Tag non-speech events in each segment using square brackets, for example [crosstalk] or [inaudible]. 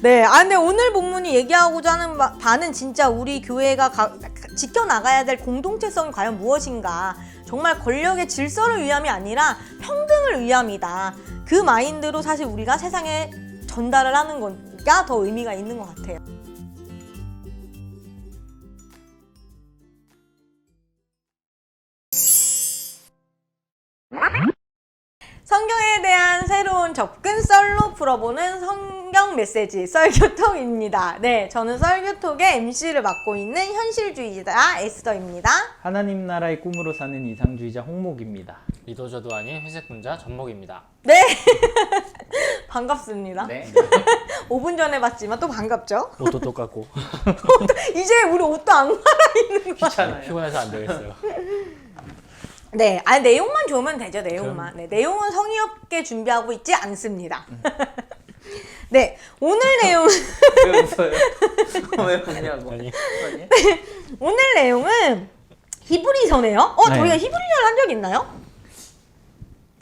네, 아 근데 오늘 본문이 얘기하고자 하는 바- 바는 진짜 우리 교회가 가- 지켜나가야 될 공동체성이 과연 무엇인가. 정말 권력의 질서를 위함이 아니라 평등을 위함이다. 그 마인드로 사실 우리가 세상에 전달을 하는 거가 더 의미가 있는 것 같아요. 성경에 대한 새로운 접근 썰로 풀어보는 성경 메시지 썰교톡입니다. 네, 저는 썰교톡의 MC를 맡고 있는 현실주의자 에스더입니다. 하나님 나라의 꿈으로 사는 이상주의자 홍목입니다. 리더저도 아닌 회색 분자 전목입니다. 네, [laughs] 반갑습니다. 네. [laughs] 5분 전에 봤지만 또 반갑죠? 옷도 똑같고 [laughs] 이제 우리 옷도 안 갈아입는 거. 귀찮아요. 피곤해서 안 되겠어요. 네, 아 내용만 좋으면 되죠. 내용만. 네, 내용은 성의 없게 준비하고 있지 않습니다. [laughs] 네, 오늘 내용 왜 웃어요? [laughs] 왜 웃냐고. 아니 아니? 오늘 내용은 히브리서네요. 어, 네. 저희가 히브리서를 한 적 있나요?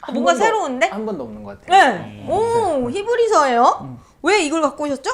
한 뭔가 번도- 새로운데? 한 번도 없는 것 같아요. 네. 오, 히브리서예요? 왜 이걸 갖고 오셨죠?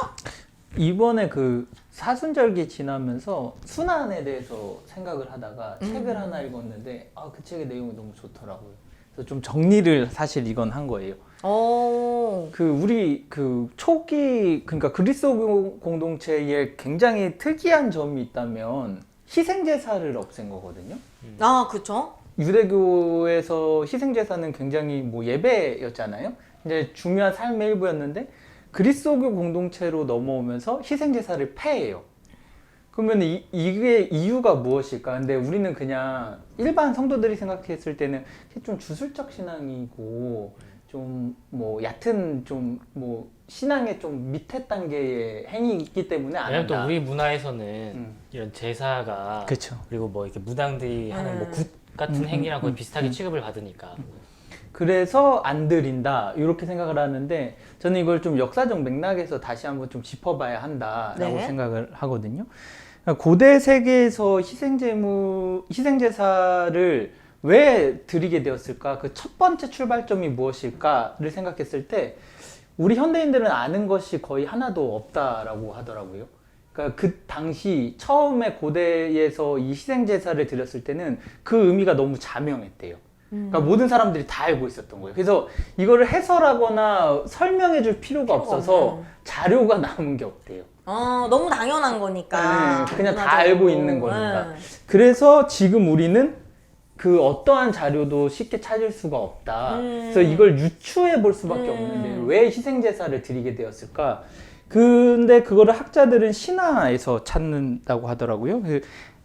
이번에 그 사순절기 지나면서 순환에 대해서 생각을 하다가 음. 책을 하나 읽었는데 아 그 책의 내용이 너무 좋더라고요. 그래서 좀 정리를 사실 이건 한 거예요. 오. 그 우리 그 초기 그러니까 그리스도 공동체에 굉장히 특이한 점이 있다면 희생 제사를 없앤 거거든요. 아, 그쵸? 유대교에서 희생 제사는 굉장히 뭐 예배였잖아요. 이제 중요한 삶의 일부였는데 그리스도교 공동체로 넘어오면서 희생 제사를 폐해요. 그러면 이, 이게 이유가 무엇일까? 근데 우리는 그냥 일반 성도들이 생각했을 때는 이게 좀 주술적 신앙이고 좀 뭐 얕은 좀 뭐 신앙의 좀 밑에 단계의 행위이기 때문에 안 왜냐면 또 한다. 우리 문화에서는 음. 이런 제사가 그쵸. 그리고 뭐 이렇게 무당들이 하는 뭐 음. 굿 같은 음, 행위랑 거의 음, 비슷하게 음. 취급을 받으니까 그래서 안 드린다 이렇게 생각을 하는데 저는 이걸 좀 역사적 맥락에서 다시 한번 좀 짚어봐야 한다라고 네. 생각을 하거든요. 그러니까 고대 세계에서 희생제무 희생제사를 왜 드리게 되었을까? 그 첫 번째 출발점이 무엇일까를 생각했을 때 우리 현대인들은 아는 것이 거의 하나도 없다라고 하더라고요. 그러니까 그 당시 처음에 고대에서 이 희생제사를 드렸을 때는 그 의미가 너무 자명했대요. 그러니까 모든 사람들이 다 알고 있었던 거예요. 그래서 이거를 해설하거나 설명해 줄 필요가 필요가 없어서 없네. 자료가 남은 게 없대요. 어, 너무 당연한 거니까. 네, 그냥 다. 알고 있는 거니까. 네. 그래서 지금 우리는 그 어떠한 자료도 쉽게 찾을 수가 없다. 음. 그래서 이걸 유추해 볼 수밖에 음. 없는데 왜 희생제사를 드리게 되었을까? 근데 그거를 학자들은 신화에서 찾는다고 하더라고요.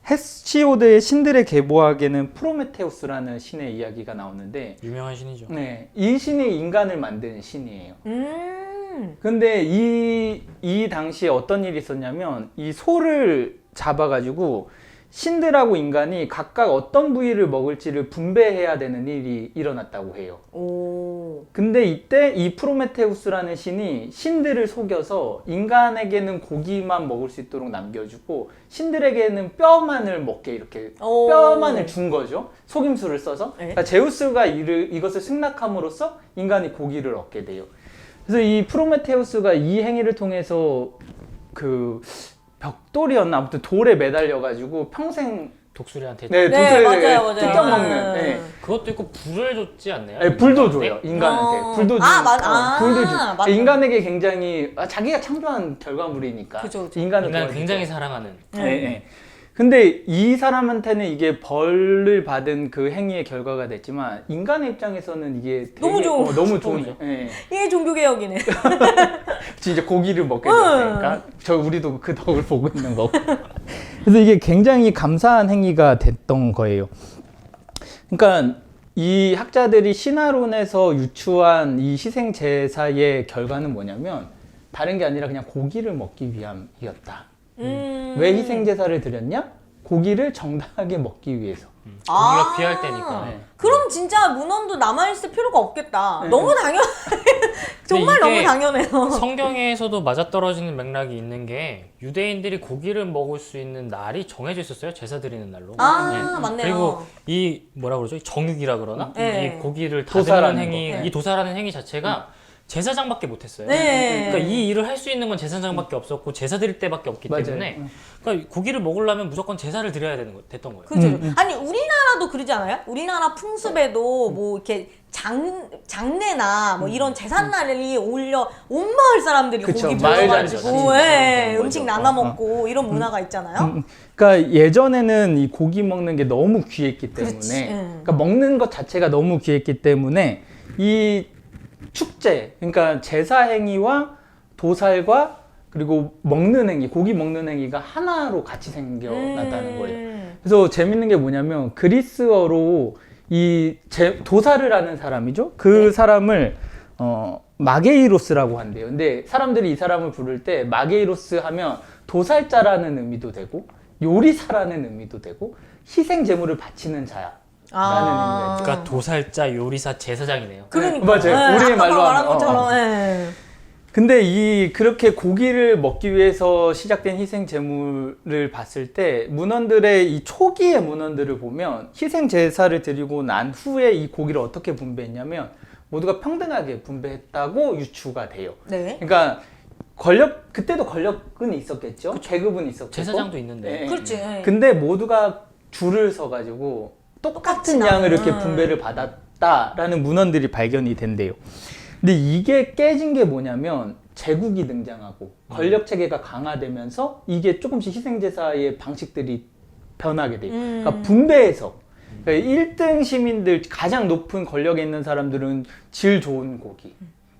그 헤시오드의 신들의 계보학에는 프로메테우스라는 신의 이야기가 나오는데 유명한 신이죠. 네, 이 신이 인간을 만든 신이에요. 음. 근데 이, 이 당시에 어떤 일이 있었냐면 이 소를 잡아가지고 신들하고 인간이 각각 어떤 부위를 먹을지를 분배해야 되는 일이 일어났다고 해요. 오. 근데 이때 이 프로메테우스라는 신이 신들을 속여서 인간에게는 고기만 먹을 수 있도록 남겨주고 신들에게는 뼈만을 먹게 이렇게 오. 뼈만을 준 거죠. 속임수를 써서. 네. 그러니까 제우스가 이를, 이것을 승낙함으로써 인간이 고기를 얻게 돼요. 그래서 이 프로메테우스가 이 행위를 통해서 그 벽돌이었나 아무튼 돌에 매달려가지고 평생 독수리한테 네, 네, 맞아요, 맞아요. 뜯어먹는 네. 네. 그것도 있고 불을 줬지 않나요? 네, 불도 줘요 인간한테 어. 불도 주 아, 맞- 아, 불도 주 맞다. 인간에게 굉장히 아, 자기가 창조한 결과물이니까 그죠, 그죠. 인간을 인간. 굉장히 사랑하는 네, 네. 근데 이 사람한테는 이게 벌을 받은 그 행위의 결과가 됐지만 인간의 입장에서는 이게 되게, 너무 좋은 어, 너무 좋은. 예. [laughs] 이게 종교 개혁이네. [laughs] 진짜 고기를 먹게 응. 되니까 저 우리도 그 덕을 보고 있는 거고 [laughs] 그래서 이게 굉장히 감사한 행위가 됐던 거예요. 그러니까 이 학자들이 신화론에서 유추한 이 희생 제사의 결과는 뭐냐면 다른 게 아니라 그냥 고기를 먹기 위함이었다. 음. 왜 희생 제사를 드렸냐? 고기를 정당하게 먹기 위해서. 고기가 아. 귀할 때니까. 네. 그럼 진짜 문헌도 남아있을 필요가 없겠다. 네. 너무 당연, 정말 너무 당연해요. 성경에서도 맞아떨어지는 맥락이 있는 게 유대인들이 고기를 먹을 수 있는 날이 정해져 있었어요. 제사 드리는 날로. 아, 네. 맞네요. 그리고 이 뭐라 그러죠? 이 정육이라 그러나? 네. 이 고기를 다듬는 행위, 거. 네. 이 도사라는 행위 자체가 제사장밖에 못했어요. 네. 그러니까 이 일을 할 수 있는 건 제사장밖에 없었고 제사 드릴 때밖에 없기 맞아요. 때문에 응. 그러니까 고기를 먹으려면 무조건 제사를 드려야 되는 거 됐던 거예요. 그죠. 음, 아니 우리나라도 그러지 않아요? 우리나라 풍습에도 뭐 이렇게 장 장례나 뭐 이런 제삿 날이 올려 온 마을 사람들이 그쵸, 고기 마을 불러가지고 잔치. 예, 맞아. 음식 어, 나눠 어. 먹고 이런 문화가 있잖아요. 음, 그러니까 예전에는 이 고기 먹는 게 너무 귀했기 때문에 그렇지, 응. 그러니까 먹는 것 자체가 너무 귀했기 때문에 이 축제 그러니까 제사 행위와 도살과 그리고 먹는 행위 고기 먹는 행위가 하나로 같이 생겨났다는 거예요. 음. 그래서 재밌는 게 뭐냐면 그리스어로 이 제, 도살을 하는 사람이죠. 그 사람을 어, 마게이로스라고 한대요. 근데 사람들이 이 사람을 부를 때 마게이로스 하면 도살자라는 의미도 되고 요리사라는 의미도 되고 희생 제물을 바치는 자야. 아. 그러니까 도살자, 요리사, 제사장이네요. 그러니까 맞아요. 예, 우리의 아까 말로 말한 하면, 어, 것처럼 예. 근데 이 그렇게 고기를 먹기 위해서 시작된 희생 제물을 봤을 때 문헌들의 이 초기의 문헌들을 보면 희생 제사를 드리고 난 후에 이 고기를 어떻게 분배했냐면 모두가 평등하게 분배했다고 유추가 돼요. 네. 그러니까 권력 그때도 권력은 있었겠죠. 계급은 있었고 제사장도 있는데. 예. 그렇지. 예. 근데 모두가 줄을 서 가지고 똑같은 양을 이렇게 나오는. 분배를 받았다라는 문헌들이 발견이 된대요. 근데 이게 깨진 게 뭐냐면 제국이 등장하고 권력 체계가 강화되면서 이게 조금씩 희생 제사의 방식들이 변하게 돼요. 음. 그러니까 분배해서 그러니까 1등 시민들 가장 높은 권력에 있는 사람들은 질 좋은 고기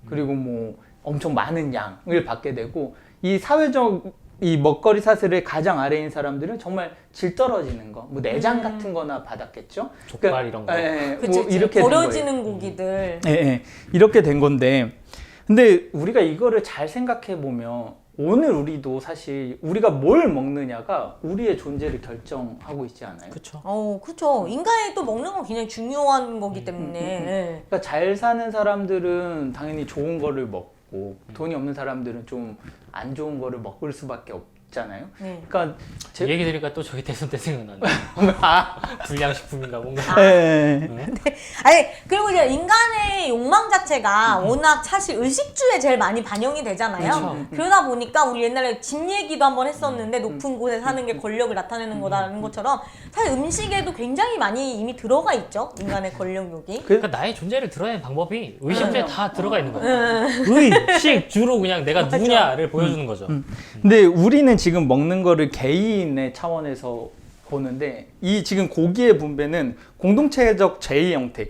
그리고 뭐 엄청 많은 양을 받게 되고 이 사회적 이 먹거리 사슬의 가장 아래인 사람들은 정말 질 떨어지는 거, 뭐 내장 음. 같은 거나 받았겠죠. 족발 이런 거. 예, 예, 그치, 뭐 그치. 이렇게 된 거예요. 버려지는 고기들. 예, 예. 이렇게 된 건데 근데 우리가 이거를 잘 생각해 보면 오늘 우리도 사실 우리가 뭘 먹느냐가 우리의 존재를 결정하고 있지 않아요? 그렇죠. 어, 그렇죠. 인간이 또 먹는 건 굉장히 중요한 거기 때문에. 예. 그러니까 잘 사는 사람들은 당연히 좋은 거를 먹고 돈이 없는 사람들은 좀 안 좋은 거를 먹을 수밖에 없 잖아요. 네. 그러니까 제... 이 얘기 들으니까 또 저희 대선 때 생각나네. 아, 불량식품인가 뭔가. 아. 예, 예. 아니 그리고 이제 인간의 욕망 자체가 워낙 사실 의식주에 제일 많이 반영이 되잖아요. 그렇죠. 그러다 보니까 우리 옛날에 집 얘기도 한번 했었는데 높은 곳에 사는 게 권력을 나타내는 거다라는 것처럼 사실 음식에도 굉장히 많이 이미 들어가 있죠. 인간의 권력욕이. 그러니까 나의 존재를 드러내는 방법이 의식주에 음. 다 들어가 있는 거예요. 의식 주로 그냥 내가 누구냐를 보여주는 거죠. 근데 우리는 지금 먹는 거를 개인의 차원에서 보는데 이 지금 고기의 분배는 공동체적 제의 형태.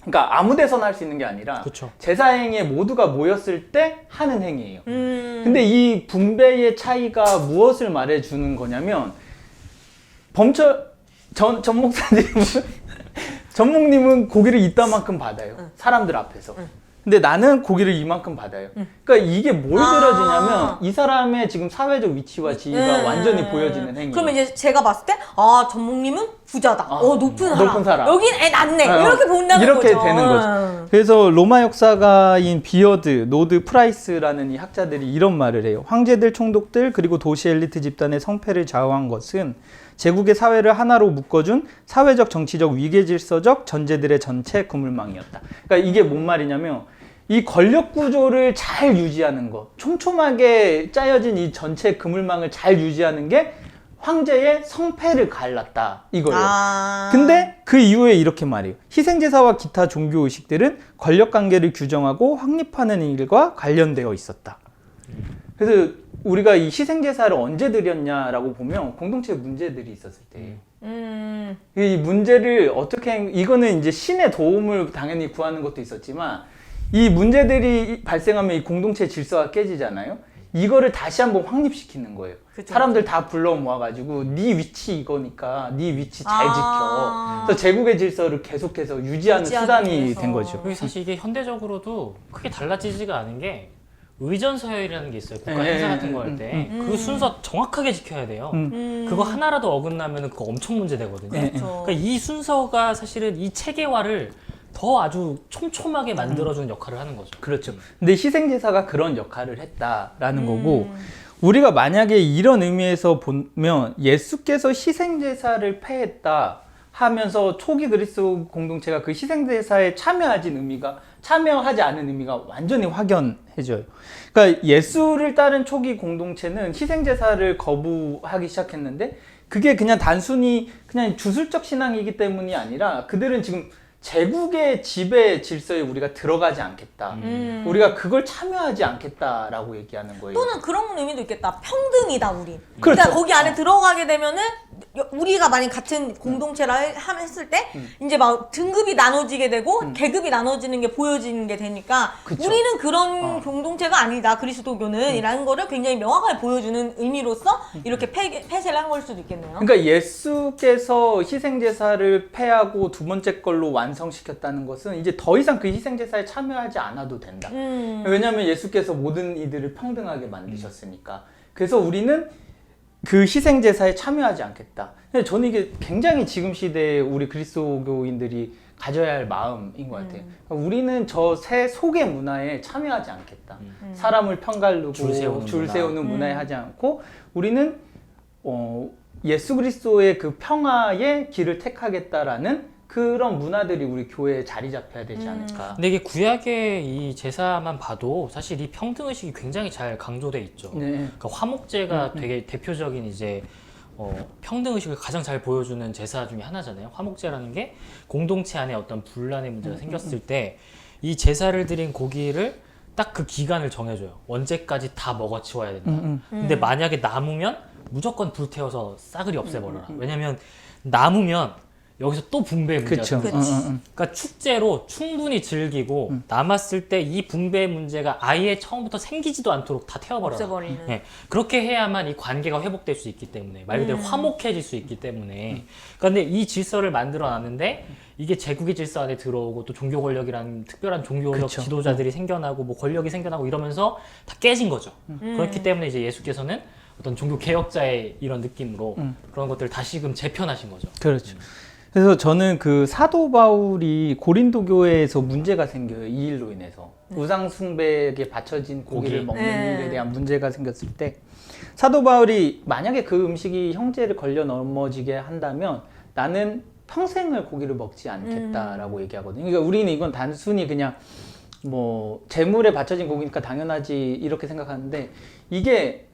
그러니까 아무 데서나 할 수 있는 게 아니라 그쵸. 제사 행위에 모두가 모였을 때 하는 행위예요. 음. 근데 이 분배의 차이가 무엇을 말해 주는 거냐면 범처 전, 전 목사님은 [laughs] 전 목님은 고기를 이따만큼 받아요. 사람들 앞에서. 근데 나는 고기를 이만큼 받아요. 그러니까 이게 뭘 아. 들어지냐면 이 사람의 지금 사회적 위치와 지위가 음. 완전히 보여지는 행위. 그러면 이제 제가 봤을 때, 아, 전목님은 부자다. 아, 어, 높은 사람. 높은 사람. 여긴 애 낳네. 어, 이렇게 본다는 이렇게 거죠. 되는 거죠. 음. 그래서 로마 역사가인 비어드, 노드 프라이스라는 이 학자들이 이런 말을 해요. 황제들, 총독들 그리고 도시 엘리트 집단의 성패를 좌우한 것은 제국의 사회를 하나로 묶어준 사회적, 정치적, 위계 질서적 전제들의 전체 그물망이었다. 그러니까 이게 뭔 말이냐면 이 권력 구조를 잘 유지하는 것, 촘촘하게 짜여진 이 전체 그물망을 잘 유지하는 게 황제의 성패를 갈랐다 이거예요. 아. 근데 그 이후에 이렇게 말해요. 희생제사와 기타 종교 의식들은 권력 관계를 규정하고 확립하는 일과 관련되어 있었다. 그래서 우리가 이 희생제사를 언제 드렸냐라고 보면 공동체 문제들이 있었을 때. 음. 이 문제를 어떻게 행- 이거는 이제 신의 도움을 당연히 구하는 것도 있었지만 이 문제들이 발생하면 이 공동체 질서가 깨지잖아요. 이거를 다시 한번 확립시키는 거예요. 그죠. 사람들 다 불러 모아가지고 네 위치 이거니까 네 위치 잘 아. 지켜. 그래서 제국의 질서를 계속해서 유지하는 유지하기 수단이 위해서. 된 거죠. 사실 이게 현대적으로도 크게 달라지지가 않은 게 의전 서열이라는 게 있어요. 국가 예, 행사 예, 같은 거할 음, 때 음. 그 순서 정확하게 지켜야 돼요. 음. 음. 그거 하나라도 어긋나면 그거 엄청 문제 되거든요. 예, 그렇죠. 그러니까 이 순서가 사실은 이 체계화를 더 아주 촘촘하게 만들어주는 역할을 하는 거죠. 그렇죠. 근데 희생제사가 그런 역할을 했다라는 음. 거고 우리가 만약에 이런 의미에서 보면 예수께서 희생제사를 폐했다 하면서 초기 그리스도 공동체가 그 희생제사에 참여하진 의미가 참여하지 않은 의미가 완전히 확연해져요. 그러니까 예수를 따른 초기 공동체는 희생제사를 거부하기 시작했는데 그게 그냥 단순히 그냥 주술적 신앙이기 때문이 아니라 그들은 지금 제국의 지배 질서에 우리가 들어가지 않겠다. 음. 우리가 그걸 참여하지 않겠다라고 얘기하는 거예요. 또는 그런 의미도 있겠다. 평등이다 우리. 그렇죠. 그러니까 거기 안에 들어가게 되면은 여- 우리가 만약 같은 공동체라 해- 함- 했을 때 음. 이제 막 등급이 나눠지게 되고 계급이 나눠지는 게 보여지는 게 되니까 그쵸. 우리는 그런 어. 공동체가 아니다 그리스도교는 이라는 거를 굉장히 명확하게 보여주는 의미로서 이렇게 폐, 폐쇄를 한 걸 수도 있겠네요. 그러니까 예수께서 희생 제사를 폐하고 두 번째 걸로 완 성시켰다는 것은 이제 더 이상 그 희생제사에 참여하지 않아도 된다. 음. 왜냐하면 예수께서 모든 이들을 평등하게 만드셨으니까. 그래서 우리는 그 희생제사에 참여하지 않겠다. 근데 저는 이게 굉장히 지금 시대에 우리 그리스도교인들이 가져야 할 마음인 것 같아요. 음. 그러니까 우리는 저 새 속의 문화에 참여하지 않겠다. 음. 사람을 편가르고 줄 세우는 줄 문화. 세우는 문화에 음. 하지 않고 우리는 어, 예수 그리스도의 그 평화의 길을 택하겠다라는 그런 문화들이 우리 교회에 자리 잡혀야 되지 음. 않을까. 근데 이게 구약의 이 제사만 봐도 사실 이 평등 의식이 굉장히 잘 강조돼 있죠. 네. 그러니까 화목제가 되게 대표적인 이제 어, 평등 의식을 가장 잘 보여주는 제사 중에 하나잖아요. 화목제라는 게 공동체 안에 어떤 분란의 문제가 생겼을 때 이 제사를 드린 고기를 딱 그 기간을 정해줘요. 언제까지 다 먹어치워야 된다. 음, 근데 만약에 남으면 무조건 불태워서 싸그리 없애버려라. 왜냐면 남으면 여기서 또 붕괴의 문제가 그렇죠. 생겨요. 그치. 응, 응, 응. 그러니까 축제로 충분히 즐기고 남았을 때이 붕괴의 문제가 아예 처음부터 생기지도 않도록 다 태워버려라. 없애버리는. 네, 그렇게 해야만 이 관계가 회복될 수 있기 때문에 말 그대로 음. 화목해질 수 있기 때문에 그런데 이 질서를 만들어 놨는데 이게 제국의 질서 안에 들어오고 또 종교 권력이라는 특별한 종교적 그쵸. 지도자들이 생겨나고 뭐 권력이 생겨나고 이러면서 다 깨진 거죠. 음. 그렇기 때문에 이제 예수께서는 어떤 종교 개혁자의 이런 느낌으로 음. 그런 것들을 다시금 재편하신 거죠. 그렇죠. 그래서 저는 그 사도 바울이 고린도 교회에서 문제가 생겨요. 이 일로 인해서 우상 숭배에 바쳐진 고기를 고기. 먹는 네. 일에 대한 문제가 생겼을 때 사도 바울이 만약에 그 음식이 형제를 걸려 넘어지게 한다면 나는 평생을 고기를 먹지 않겠다라고 얘기하거든요. 그러니까 우리는 이건 단순히 그냥 뭐 재물에 바쳐진 고기니까 당연하지 이렇게 생각하는데 이게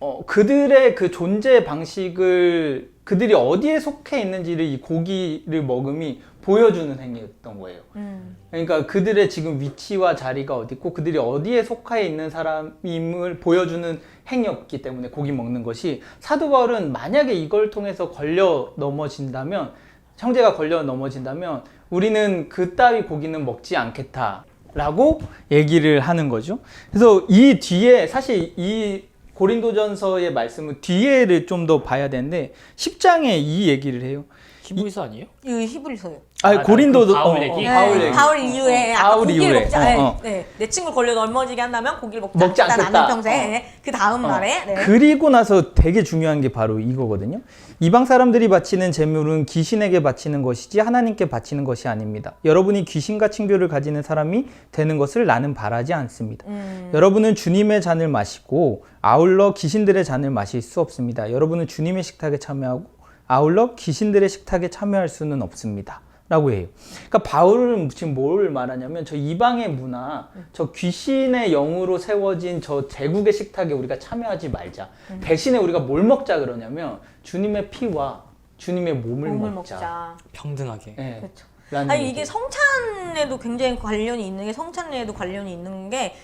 어, 그들의 그 존재 방식을 그들이 어디에 속해 있는지를 이 고기를 먹음이 보여주는 행위였던 거예요. 음. 그러니까 그들의 지금 위치와 자리가 어디 있고 그들이 어디에 속해 있는 사람임을 보여주는 행위였기 때문에 고기 먹는 것이 사도 바울은 만약에 이걸 통해서 걸려 넘어진다면 형제가 걸려 넘어진다면 우리는 그 따위 고기는 먹지 않겠다라고 얘기를 하는 거죠. 그래서 이 뒤에 사실 이 고린도전서의 말씀은 뒤에를 좀 더 봐야 되는데 10장에 이 얘기를 해요. 히브리서 아니에요? 이거 히브리서요. 아, 아, 고린도도 그 바울 어, 얘기? 어, 바울 네, 얘기. 바울 이후에 어, 아까 바울 고기를 이후에. 먹자. 어, 네, 어. 네. 내 친구 걸려 넘어지게 한다면 고기를 먹지, 먹지 않겠다. 않겠다. 나는 평생. 어. 네. 그 다음 어. 말에. 네. 그리고 나서 되게 중요한 게 바로 이거거든요. 이방 사람들이 바치는 제물은 귀신에게 바치는 것이지 하나님께 바치는 것이 아닙니다. 여러분이 귀신과 친교를 가지는 사람이 되는 것을 나는 바라지 않습니다. 음. 여러분은 주님의 잔을 마시고 아울러 귀신들의 잔을 마실 수 없습니다. 여러분은 주님의 식탁에 참여하고 아울러 귀신들의 식탁에 참여할 수는 없습니다. 라고 해요. 그러니까 바울은 지금 뭘 말하냐면 저 이방의 문화, 저 귀신의 영으로 세워진 저 제국의 식탁에 우리가 참여하지 말자. 대신에 우리가 뭘 먹자 그러냐면 주님의 피와 주님의 몸을, 몸을 먹자. 먹자. 평등하게. 예. 그렇죠. 라는 아니 얘기. 이게 성찬에도 굉장히 관련이 있는 게 성찬례에도 관련이 있는 게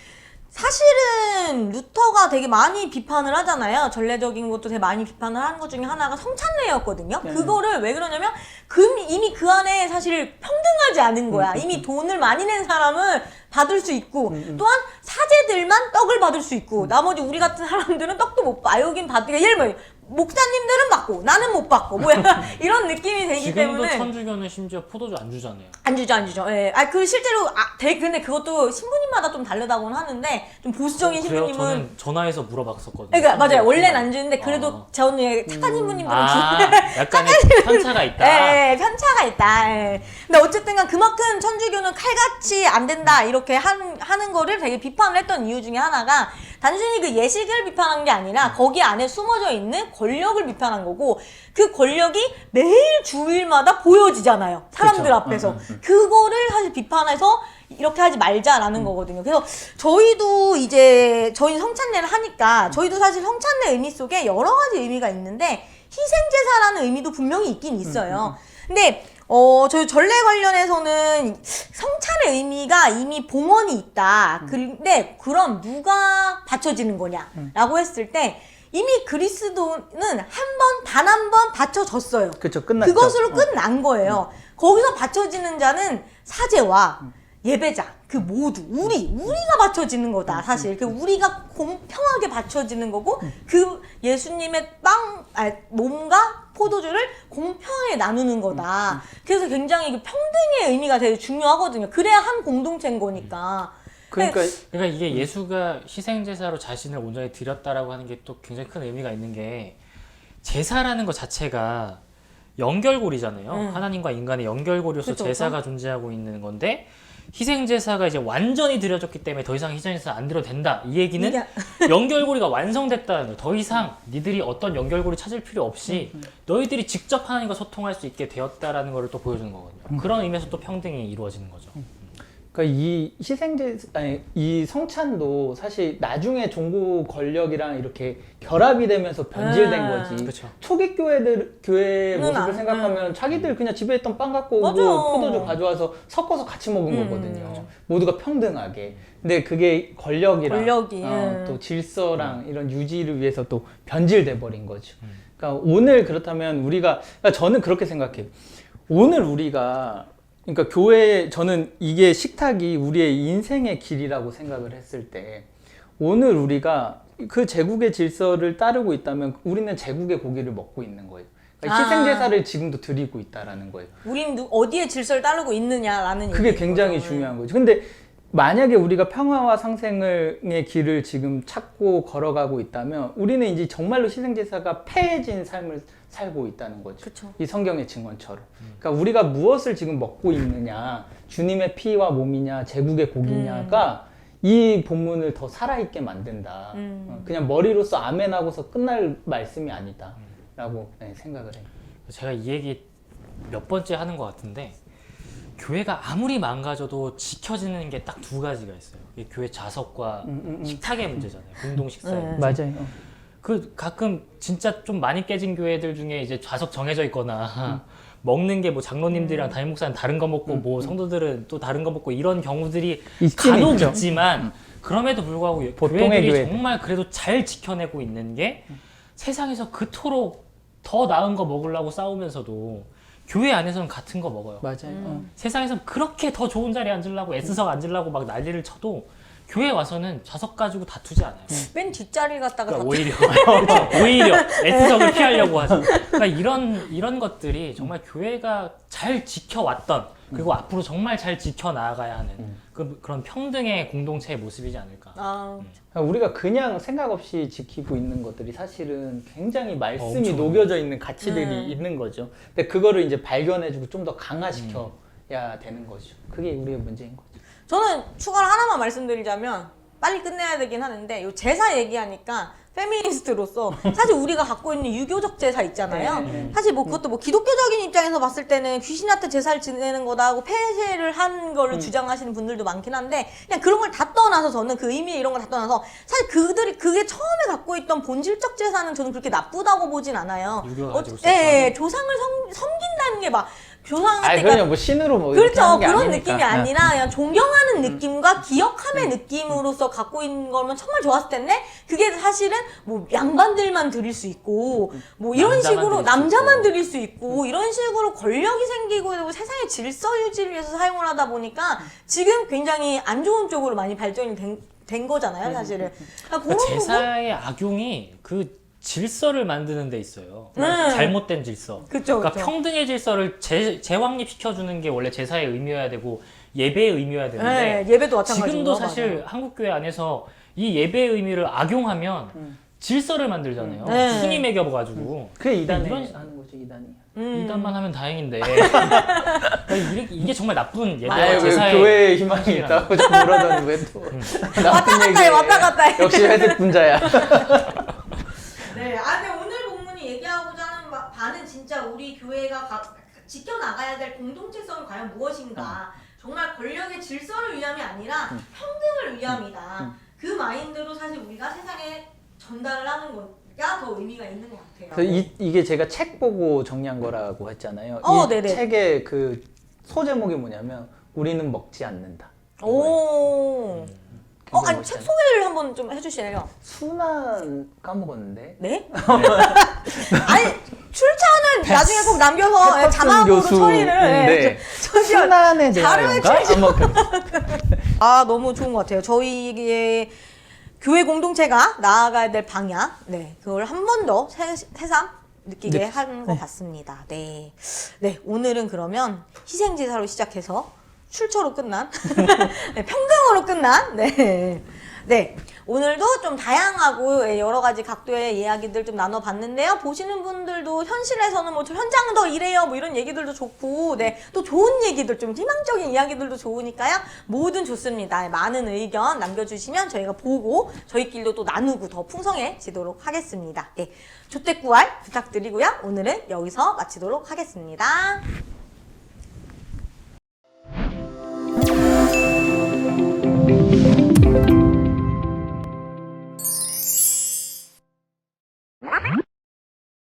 사실은 루터가 되게 많이 비판을 하잖아요. 전례적인 것도 되게 많이 비판을 하는 것 중에 하나가 성찬례였거든요. 네. 그거를 왜 그러냐면 그 이미 그 안에 사실 평등하지 않은 거야. 음, 이미 돈을 많이 낸 사람은 받을 수 있고 또한 사제들만 떡을 받을 수 음. 있고 나머지 우리 같은 사람들은 떡도 못 받아. 여긴 받으니까 예를 들면 목사님들은 받고 나는 못 받고 뭐 약간 [laughs] 이런 느낌이 되기 지금도 때문에 천주교는 심지어 포도주 안 주잖아요. 안 주죠, 안 주죠. 예. 아, 그 실제로, 아, 되, 근데 그것도 신부님마다 좀 다르다고는 하는데, 좀 보수적인 어, 그래요? 신부님은. 저는 전화해서 물어봤었거든요. 그러니까, 맞아요. 원래는 안 주는데, 그래도 아. 저는 예, [laughs] 착한 신부님들은 아, 주는데. 약간의 편차가 있다. 예, 예, 편차가 있다. 예. 근데 어쨌든 간 그만큼 천주교는 칼같이 안 된다, 이렇게 한, 하는 거를 되게 비판을 했던 이유 중에 하나가, 단순히 그 예식을 비판한 게 아니라, 거기 안에 숨어져 있는 권력을 비판한 거고, 그 권력이 매일 주일마다 보여지잖아요. 사람들 그쵸. 앞에서. 응, 응, 응. 그거를 사실 비판해서 이렇게 하지 말자라는 거거든요. 그래서 저희도 이제 저희 성찬례를 하니까 저희도 사실 성찬례 의미 속에 여러 가지 의미가 있는데 희생제사라는 의미도 분명히 있긴 있어요. 근데 어, 저희 전례 관련해서는 성찬의 의미가 이미 봉헌이 있다. 근데 그럼 누가 바쳐지는 거냐라고 했을 때 이미 그리스도는 한 번, 단 한번 바쳐졌어요. 그렇죠. 끝났죠. 그것으로 어. 끝난 거예요. 거기서 바쳐지는 자는 사제와 예배자 그 모두 우리 우리가 바쳐지는 거다 사실. 그 우리가 공평하게 바쳐지는 거고 그 예수님의 빵 아, 몸과 포도주를 공평하게 나누는 거다. 그래서 굉장히 그 평등의 의미가 되게 중요하거든요. 그래야 한 공동체인 거니까. 그러니까 그러니까 이게 예수가 희생 제사로 자신을 온전히 드렸다라고 하는 게 또 굉장히 큰 의미가 있는 게 제사라는 것 자체가 연결고리잖아요. 음. 하나님과 인간의 연결고리로서 그쵸, 제사가 존재하고 있는 건데 희생제사가 이제 완전히 드려졌기 때문에 더 이상 희생제사 안 드려도 된다. 이 얘기는 이게- [laughs] 연결고리가 완성됐다는 거예요. 더 이상 니들이 어떤 연결고리 찾을 필요 없이 너희들이 직접 하나님과 소통할 수 있게 되었다라는 것을 또 보여주는 거거든요. 그런 의미에서 또 평등이 이루어지는 거죠. 그러니까 이 희생제 아니 이 성찬도 사실 나중에 종고 권력이랑 이렇게 결합이 되면서 변질된 음. 거지. 그렇죠. 초기 교회들 교회 응, 모습을 아, 생각하면 자기들 그냥 집에 있던 빵 갖고 오고 맞아. 포도주 가져와서 섞어서 같이 먹은 음. 거거든요. 모두가 평등하게. 근데 그게 권력이랑 권력이, 어, 음. 또 질서랑 이런 유지를 위해서 또 변질돼 버린 거죠. 그러니까 오늘 그렇다면 우리가 그러니까 저는 그렇게 생각해요. 오늘 우리가 그러니까 교회 저는 이게 식탁이 우리의 인생의 길이라고 생각을 했을 때 오늘 우리가 그 제국의 질서를 따르고 있다면 우리는 제국의 고기를 먹고 있는 거예요. 그러니까 아. 희생 제사를 지금도 드리고 있다라는 거예요. 우린 누- 어디에 질서를 따르고 있느냐라는 그게 얘기인 굉장히 거죠. 중요한 거죠. 근데 만약에 우리가 평화와 상생의 길을 지금 찾고 걸어가고 있다면 우리는 이제 정말로 희생제사가 폐해진 삶을 살고 있다는 거죠. 그쵸. 이 성경의 증언처럼. 그러니까 우리가 무엇을 지금 먹고 있느냐, 주님의 피와 몸이냐, 제국의 고기냐가 이 본문을 더 살아있게 만든다. 음. 어, 그냥 머리로서 아멘하고서 끝날 말씀이 아니다. 라고 네, 생각을 해요. 제가 이 얘기 몇 번째 하는 것 같은데 교회가 아무리 망가져도 지켜지는 게 딱 두 가지가 있어요. 이게 교회 자석과 음, 음, 음. 식탁의 문제잖아요. 공동 식사의 네. 문제. 맞아요. 어. 그 가끔 진짜 좀 많이 깨진 교회들 중에 이제 좌석 정해져 음. 있거나 [laughs] 먹는 게 뭐 장로님들이랑 담임 목사는 다른 거 먹고 뭐 성도들은 또 다른 거 먹고 이런 경우들이 음, 간혹 있죠. 음. 있지만 그럼에도 불구하고 보통의 교회들이 교회들. 정말 그래도 잘 지켜내고 있는 게 세상에서 그토록 더 나은 거 먹으려고 싸우면서도 교회 안에서는 같은 거 먹어요. 맞아요. 어. 세상에서 그렇게 더 좋은 자리에 앉으려고 애써서 앉으려고 막 난리를 쳐도 교회 와서는 좌석 가지고 다투지 않아요. 맨 뒷자리 갔다가 그러니까 다 오히려 [laughs] 오히려 [laughs] S석을 피하려고 하죠. 그러니까 이런 이런 것들이 정말 교회가 잘 지켜왔던 그리고 앞으로 정말 잘 지켜 나아가야 하는 그, 그런 평등의 공동체의 모습이지 않을까. 아, 그러니까 우리가 그냥 생각 없이 지키고 있는 것들이 사실은 굉장히 말씀이 엄청 녹여져 있는 가치들이 네. 있는 거죠. 근데 그거를 이제 발견해주고 좀 더 강화시켜야 되는 거죠. 그게 우리의 문제인 거죠. 저는 추가로 하나만 말씀드리자면 빨리 끝내야 되긴 하는데 요 제사 얘기하니까 페미니스트로서 사실 우리가 갖고 있는 유교적 제사 있잖아요. 네, 네. 사실 뭐 그것도 뭐 기독교적인 입장에서 봤을 때는 귀신한테 제사를 지내는 거다 하고 폐쇄를 한 음. 거를 주장하시는 분들도 많긴 한데 그냥 그런 걸 다 떠나서 저는 그 의미 이런 걸 다 떠나서 사실 그들이 그게 처음에 갖고 있던 본질적 제사는 저는 그렇게 나쁘다고 보진 않아요. 어. 예, 예, 조상을 섬, 섬긴다는 게 막 조상한테 아, 그러니까 그냥 뭐 신으로 뭐 그렇죠. 그런 아니니까. 느낌이 네. 아니라 그냥 존경하는 느낌과 기억함의 느낌으로서 갖고 있는 거면 정말 좋았을 텐데 그게 사실은 뭐 양반들만 드릴 수 있고 뭐 이런 남자만 식으로 드릴 수 남자만 있고. 드릴 수 있고 이런 식으로 권력이 생기고 그리고 세상의 질서 유지를 위해서 사용을 하다 보니까 지금 굉장히 안 좋은 쪽으로 많이 발전이 된, 된 거잖아요, 사실은. 그러니까 그런 그러니까 부분 제사의 악용이 그 질서를 만드는 데 있어요. 네. 잘못된 질서. 그쵸, 그러니까 그쵸. 평등의 질서를 재, 재확립 시켜주는 게 원래 제사의 의미여야 되고 예배의 의미여야 되는데 네, 예배도 마찬가지고 지금도 사실 한국 교회 안에서 이 예배의 의미를 악용하면 질서를 만들잖아요. 네. 순위 매겨가지고 그게 이단에 이런- 하는 거죠, 이단이. 음. 이단만 하면 다행인데 [laughs] 그러니까 이게, 이게 정말 나쁜 예배와 아유, 왜 제사의 교회에 희망이 있다고 자꾸 그러더니 왜 또. 왔다 갔다 해, 왔다 갔다 해. 역시 회색 분자야. [laughs] 네, 아 근데 오늘 본문이 얘기하고자 하는 바- 바는 진짜 우리 교회가 가- 지켜나가야 될 공동체성이 과연 무엇인가. 정말 권력의 질서를 위함이 아니라 음. 평등을 위함이다. 그 마인드로 사실 우리가 세상에 전달을 하는 거가 더 의미가 있는 것 같아요. 그래서 이, 이게 제가 책 보고 정리한 거라고 했잖아요. 어, 이 네네. 책의 그 소제목이 뭐냐면 우리는 먹지 않는다. 오. 어, 굉장히 아니 책 멋있잖아요. 소개를 한번 좀 해주실래요? 순한 까먹었는데. 네? [laughs] 아니 출처는 나중에 꼭 남겨서 패터슨 자막으로 교수. 처리를. 네. 네. 자료에 대하여인가? 아마 그아 너무 좋은 것 같아요. 저희의 교회 공동체가 나아가야 될 방향, 네 그걸 한 번 더 새삼 느끼게 네. 한 것 같습니다. 네, 네 오늘은 그러면 희생제사로 시작해서 출처로 끝난, [laughs] 네, 평등으로 끝난, 네. 네, 오늘도 좀 다양하고 예, 여러 가지 각도의 이야기들 좀 나눠봤는데요. 보시는 분들도 현실에서는 뭐저 현장 더 이래요, 뭐 이런 얘기들도 좋고, 네, 또 좋은 얘기들 좀 희망적인 이야기들도 좋으니까요. 뭐든 좋습니다. 많은 의견 남겨주시면 저희가 보고 저희끼리도 또 나누고 더 풍성해지도록 하겠습니다. 네, 조태구알 부탁드리고요. 오늘은 여기서 마치도록 하겠습니다. What? [laughs]